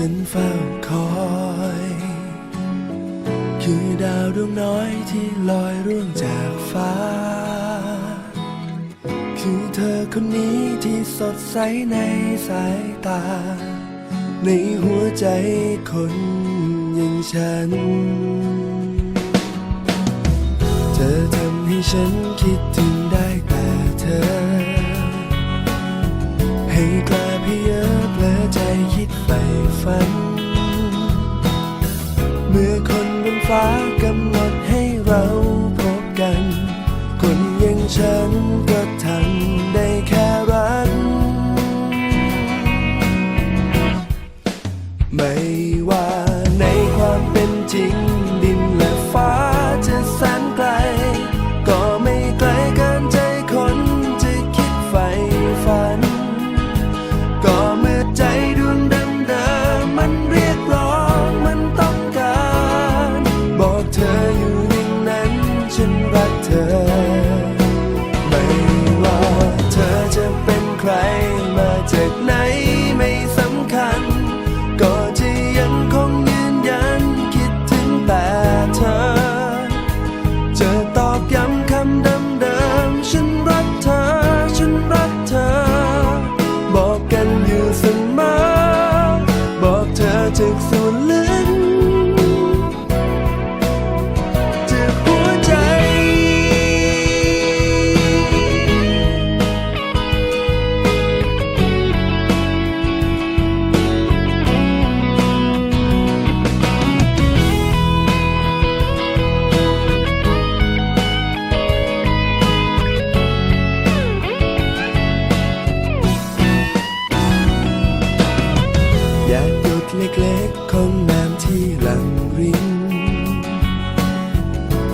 ฉันเฝ้าคอย คือดาวดวงน้อยที่ลอยร่วงจากฟ้า คือเธอคนนี้ที่สดใสในสายตา ในหัวใจคนอย่างฉัน เธอทำให้ฉันคิดถึงได้แต่เธอ ให้กลา ฟ้ากำหนดให้เรา ล็กๆของน้ำที่หลังริน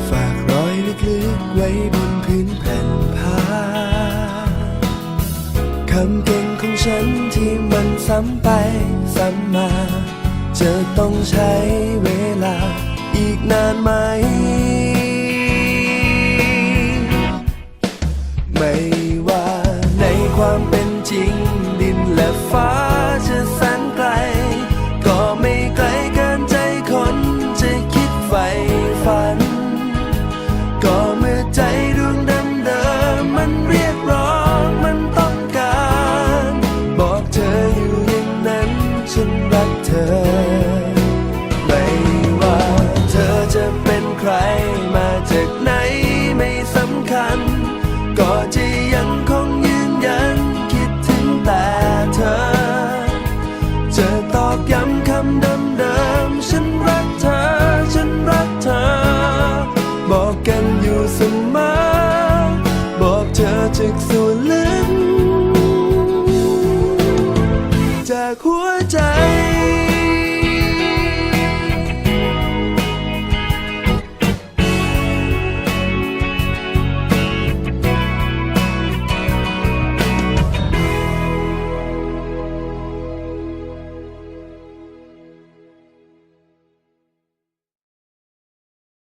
ฝากรอยลึกๆไว้บนพื้นแผ่นผ้าคำเก่งของฉันที่มันซ้ำไปซ้ำมา จะต้องใช้เวลาอีกนานไหม ไม่ว่าในความเป็นจริงดินและฟ้าจะ